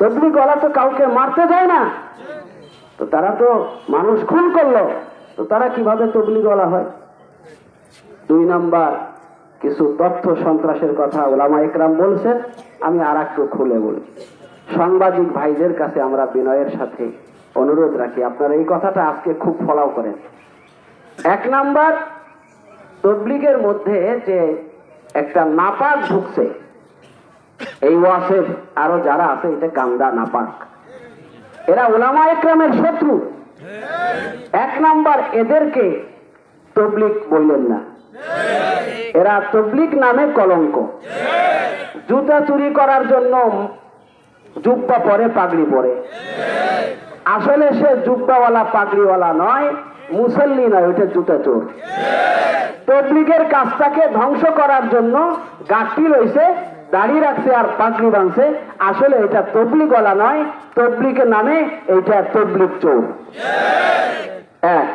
তবলিগ ওরা তো কাউকে মারতে যায় না। তো তারা তো মানুষ খুন করল। তো তারা কীভাবে তবলিগওয়ালা হয়? দুই নাম্বার, কিছু তথ্য সন্ত্রাসের কথা ওলামা একরাম বলছেন, আমি আর একটু খুলে বলি। সাংবাদিক ভাইদের কাছে আমরা বিনয়ের সাথে অনুরোধ রাখি। আপনারা এই কথাটা আজকে খুব ফলাও করেন। এক নাম্বার, তবলিগের মধ্যে যে একটা নাপাক ঢুকছে এই ওয়াসের আরও যারা আছে, এটা কান্দা নাপাক। এরা ওলামা একরামের শত্রু। এক নাম্বার এদেরকে তবলিক বললেন না। এরা তবলিক নামে কলঙ্ক। জুতা চুরি করার জন্য জুব্বা পরে, পাগড়ি পরে। আসলে সে জুব্বাওয়ালা, পাগড়িওয়ালা নয়, মুসল্লি নয়, ওইটা জুতা চোর। তবলিগের কাজটাকে ধ্বংস করার জন্য গাছটি রয়েছে দাঁড়িয়ে রাখছে আর পাগড়ি বাঁধছে। আসলে এটা তবলি গলা নয় তবলিগের নামে এইটা তবলিগ চোর। হ্যাঁ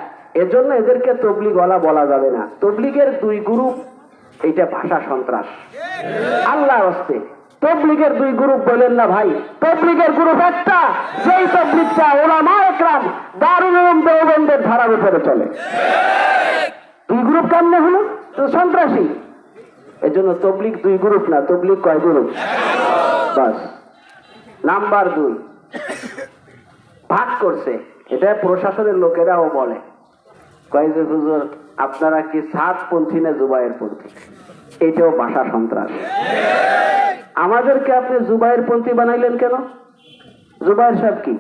এজন্য এদেরকে তবলি গলা বলা যাবে না। তবলিগের দুই গ্রুপ, এইটা ভাষা সন্ত্রাস। আল্লাহ হস্তে। তবলিগের দুই গ্রুপ বলেন না ভাই, তবলিগের গ্রুপ একটা সেই তবলিগটা ওলামা একরাম দারুল দেওবন্দের ধারার উপরে চলে। দুই গ্রুপ কেমনে হলো? তো সন্ত্রাসী এজন্য তবলিক দুই গ্রুপ না তবলিক কয় গ্রুপ? বাস। নাম্বার দুই। ভাগ করছে। এটা প্রশাসনের লোকেরাও বলে। কয় যে, হুজুর, আপনারা কি সাত পন্থী না জুবাইয়ের পন্থী? এটাও ভাষা সন্ত্রাস। আমাদেরকে আপনি জুবাইয়ের পন্থী বানাইলেন কেন? জুবাইর সাহেব কি?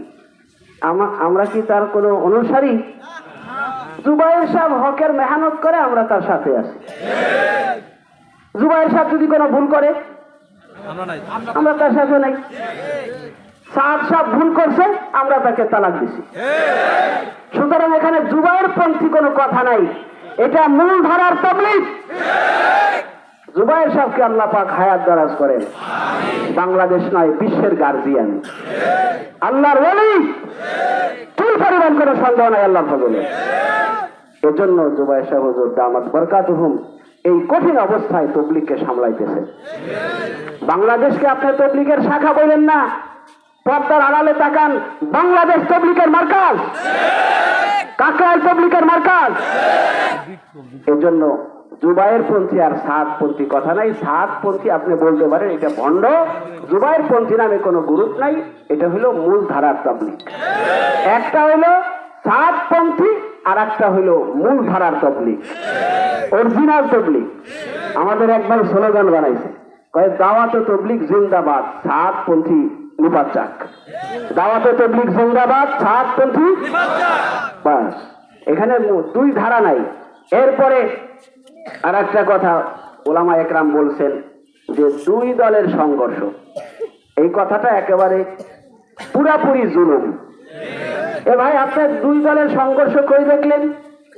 আমা- আমরা কি তার কোনো অনুসারী? জুবাইর সাহেব হকের মেহনত করে আমরা তার সাথে আছি। জুবাইর সাহেব যদি কোনো ভুল করে আমরা তার সাথে নাই। সাদ সাহেব ভুল করছে আমরা তাকে তালাক দিছি। সুতরাং এখানে জুবাইর পন্থী কোনো কথা নাই। এটা মূল ধারার তবলিগ। জুবাইর সাহেবকে আল্লাহ পাক হায়াত দারাজ করেন। বাংলাদেশ নয় বিশ্বের গার্জিয়ান আল্লাহর ওলি। চুল পরিমাণ কোনো সন্দেহ নাই আল্লাহর ফজলে। এজন্য জুবাইর সাহেব হুজুর দামাত বরকাতুহুম। এই কঠিন অবস্থায় তবলিগকে সামলাইতেছে। বাংলাদেশকে আপনি তবলিগের শাখা বললেন না, পর্দার আড়ালে তাকান, বাংলাদেশ তবলিগের মার্কাজ। কাকরাইল তবলিগের মার্কাজ। এজন্য জুবাইয়ের পন্থী আর সাত পন্থী কথা নাই। সাত পন্থী আপনি বলতে পারেন, এটা ভণ্ড। জুবাইয়ের পন্থী নামে কোনো গুরুত্ব নাই, এটা হলো মূল ধারার তবলিগ। একটা হলো সাত পন্থী আর একটা হলো মূল ধারার তবলিগ। অরিজিনাল তবলিগ। আমাদের একবার স্লোগান বানাইছে, কয়ে, দাওয়াতে তবলিগ জিন্দাবাদ, সাত পন্থী নিপাচাক দাওয়াতে তবলিগ জিন্দাবাদ, সাত পন্থী বাস, এখানে দুই ধারা নাই। এরপরে আর একটা কথা ওলামা একরাম বলছেন যে, দুই দলের সংঘর্ষ। এই কথাটা একেবারে পুরাপুরি জুলুম। এ ভাই আপনার দুই দলের সংঘর্ষ করে দেখলেন?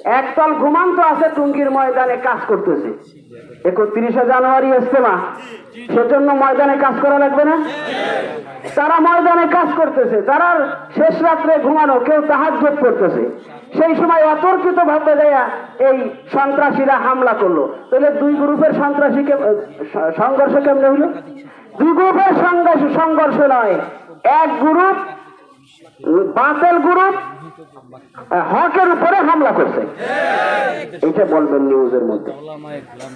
একদল ঘুমান্ত আছে টুঙ্গির ময়দানে কাজ করতেছে। একত্রিশে জানুয়ারি ইস্তেমা সেজন্য ময়দানে কাজ করা লাগবে না? তারা ময়দানে কাজ করতেছে। তারা শেষ রাত্রে ঘুমানো, কেউ তাহাজ করতেছে। সেই সময় অতর্কিত ভাবে দেয়া এই সন্ত্রাসীরা হামলা করল। তাহলে দুই গ্রুপের সন্ত্রাসী কে- সংঘর্ষ কেমনে হলো? দুই গ্রুপের সংঘর্ষ সংঘর্ষ নয়। এক গ্রুপ বাতেল গ্রুপ হকের উপরে হামলা করছে। এটা বলবেন নিউজের মধ্যে।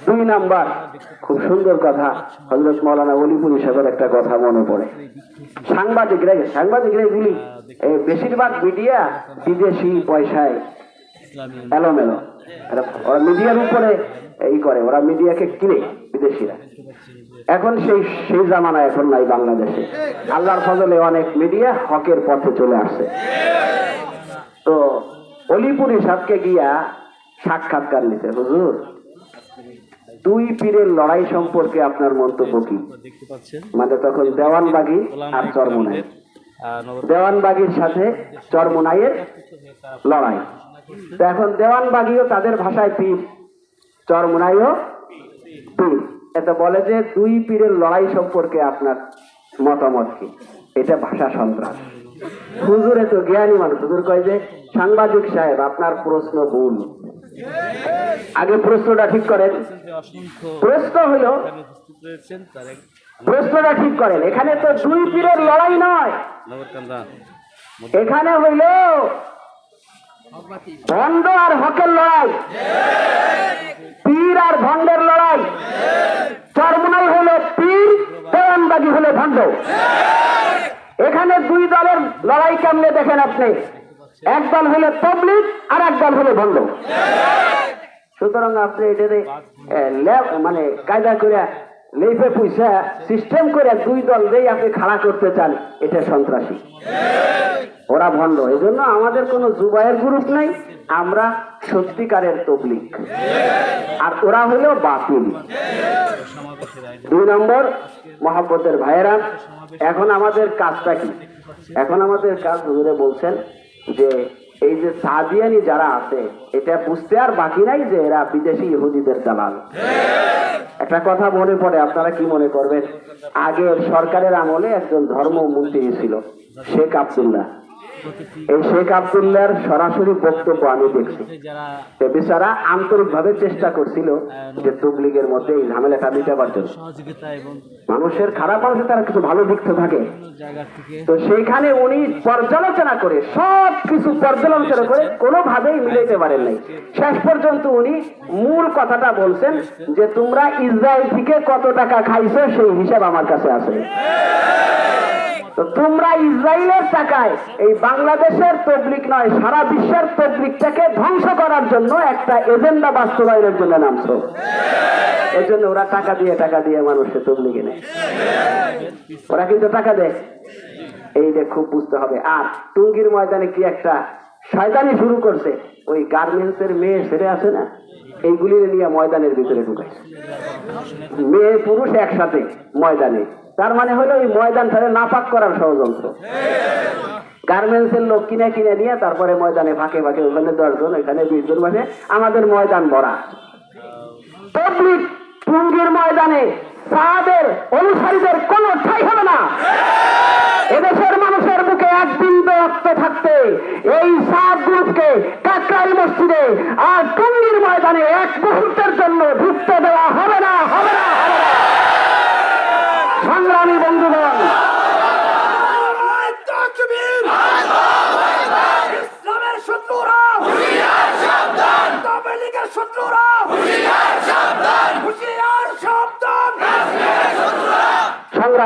দুই নাম্বার, খুব সুন্দর কথা হজরত মৌলানা অলিপুর সাহেবের একটা কথা মনে পড়ে। সাংবাদিকরা সাংবাদিকরা এগুলি বেশিরভাগ মিডিয়া বিদেশি পয়সায় এলোমেলো। ওরা মিডিয়ার উপরে এই করে, ওরা মিডিয়াকে কিনে বিদেশিরা। এখন সেই সেই জামানা এখন নাই বাংলাদেশে। আল্লাহর ফজলে অনেক মিডিয়া হকের পথে চলে আসছে। তো অলিপুরি সাহকে গিয়া সাক্ষাৎকার নিতে হুজুর দুই পীরের লড়াই সম্পর্কে আপনার মন্তব্য কি? মানে তখন দেওয়ানবাগি আর চরমোনাই দেওয়ানবাগির সাথে চরমোনাইয়ের লড়াই। তো এখন দেওয়ানবাগিও তাদের ভাষায় পীর চরমোনাইও পীর। এটা বলে যে দুই পীরের লড়াই সম্পর্কে আপনার মতামত কি? এটা ভাষা সন্ত্রাস। হুজুরে তো জ্ঞানী মানুষ। হুজুর কয় যে সাংবাদিক সাহেব আপনার প্রশ্ন ভুল। আগে প্রশ্নটা ঠিক করেন। প্রশ্ন এক প্রশ্নটা ঠিক করেন। এখানে তো দুই পীরের লড়াই নয়। এখানে হইল ভণ্ড আর হকের লড়াই। পীর আর ভণ্ডের লড়াই। ভণ্ড এখানে দুই দলের লড়াই কেমনে দেখেন আপনি? এক দল হলে তবলিক আর এক দল হলে ভণ্ড সুতরাং আপনি এটাতে মানে কায়দা করে লেফে পয়সা সিস্টেম করে দুই দল দিয়ে আপনি খাড়া করতে চান, এটা সন্ত্রাসী। ওরা ভণ্ড। এই জন্য আমাদের কোনো জুবাইয়ের গ্রুপ নাই, আমরা সত্যিকারের তবলিক আর ওরা হলো বাতিল। দুই নম্বর, মহাব্বতের ভাইয়েরা, এখন আমাদের কাজটা কি? এখন আমাদের কাজ হুজুরে বলছেন যে, এই যে সাদিয়ানি যারা আছে, এটা বুঝতে আর বাকি নাই যে এরা বিদেশি ইহুদিদের দালাল। একটা কথা মনে পড়ে, আপনারা কি মনে করবেন? আগের সরকারের আমলে একজন ধর্ম ধর্মমন্ত্রী ছিল, শেখ আবদুল্লাহ। এই শেখ আবদুল্লাহর সরাসরি বক্তব্য আমি দেখছি। বেচারা আন্তরিকভাবে চেষ্টা করছিল যে তবলিগের মধ্যে এই ঝামেলাটা মিটাবার জন্য। মানুষের খারাপ মানুষের তারা কিছু ভালো দিক তো থেকে তো সেইখানে উনি পর্যালোচনা করে সব কিছু পর্যালোচনা করে কোনোভাবেই মিলাইতে পারেন নাই। শেষ পর্যন্ত উনি মূল কথাটা বলছেন যে তোমরা ইসরায়েল থেকে কত টাকা খাইছো সেই হিসাব আমার কাছে আছে। তো তোমরা ইসরায়েলের টাকায় এই বাংলাদেশের তবলিক নয়, সারা বিশ্বের তবলিকটাকে ধ্বংস করার জন্য একটা এজেন্ডা বাস্তবায়নের জন্য নামছো। এই জন্য ওরা টাকা দিয়ে টাকা দিয়ে মানুষকে তবলিগে নেয় ওরা কিন্তু টাকা দেয়। এই যে খুব বুঝতে হবে। আর টুঙ্গির ময়দানে কি একটা শয়তানি শুরু করছে? ওই গার্মেন্টস এর মেয়ে ছেড়ে আছে না? এইগুলি নিয়ে ময়দানের ভিতরে ঢুকাইছে। মেয়ে পুরুষ একসাথে ময়দানে তার মানে হলো ওই ময়দান ফেলে নাপাক করার ষড়যন্ত্র। গার্মেন্টস এর লোক কিনে কিনে নিয়ে তারপরে ময়দানে ফাঁকে ফাঁকে ওখানে দশজন মানে আমাদের ময়দান ভরা। পাবলিক টুঙ্গির ময়দানে সাহাদের অনুসারীদের কোনো ঠাই হবে না। এদেশের মানুষের বুকে এক বিন্দু রক্ত থাকতে এই সাত গ্রুপকে কাকরাইল মসজিদে আর টুঙ্গির ময়দানে এক মুহূর্তের জন্য ঢুকতে দেওয়া হবে না হবে না হবে না।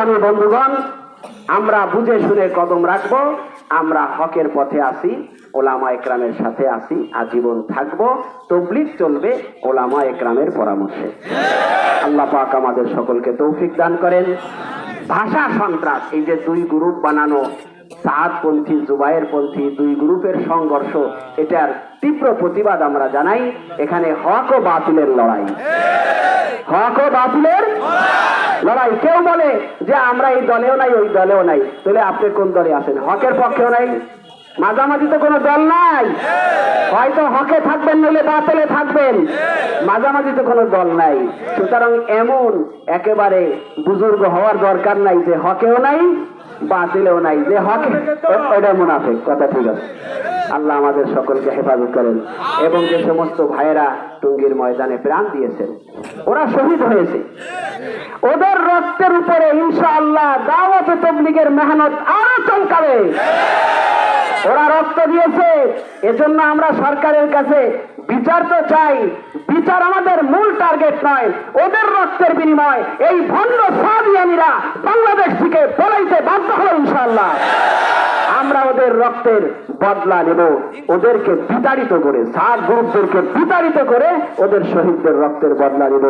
সংগ্রামী বন্ধুগণ, আমরা বুঝে শুনে কদম রাখব, আমরা হকের পথে আসি ওলামা একরামের সাথে আসি আজীবন থাকব তবলিক চলবে ওলামা একরামের পরামর্শে। আল্লাহ পাক আমাদের সকলকে তৌফিক দান করেন। ভাষা সন্ত্রাস, এই যে দুই গ্রুপ বানানো সাহাদপন্থী জুবাইর পন্থী, দুই গ্রুপের সংঘর্ষ, এটার তীব্র প্রতিবাদ আমরা জানাই, এখানে হক ও বাতিলের লড়াই। হক ও বাতিলের লড়াই কেউ বলে যে আমরা এই দলেও নাই, ওই দলেও নাই। তাহলে আপনি কোন দলে আছেন? হকের পক্ষেও নাই। মাঝামাঝি তো কোনো দল নাই। হয়তো হকে থাকবেন, নইলে বাতলে থাকবেন। মাঝামাঝি তো কোনো দল নাই। সুতরাং এমন একেবারে বুজুর্গ হওয়ার দরকার নাই যে হকেও নাই বাতিলেও নাই। যে হকে ওটা মুনাফিক, কথা ঠিক আছে। আল্লাহ আমাদের সকলকে হেফাজত করেন। এবং যে সমস্ত ভাইয়েরা টুঙ্গির ময়দানে প্রাণ দিয়েছেন, ওরা শহীদ হয়েছে। ওদের রক্তের উপরে ইনশাআল্লাহ দাওয়াত তবলিগের মেহনত আরও চমকাবে। ওরা রক্ত দিয়েছে, এজন্য আমরা সরকারের কাছে বিচার তো চাই। বিচার আমাদের টার্গেট নয়, ওদের রক্তের বিনিময়, এই ভণ্ড সাদিয়ানিরা বাংলাদেশ থেকে পলাইতে বাধ্য হলো ইনশাল্লাহ আমরা ওদের রক্তের বদলা নেব, ওদেরকে বিতাড়িত করে, সাত গুরুদেরকে বিতাড়িত করে ওদের শহীদদের রক্তের বদলা নেব।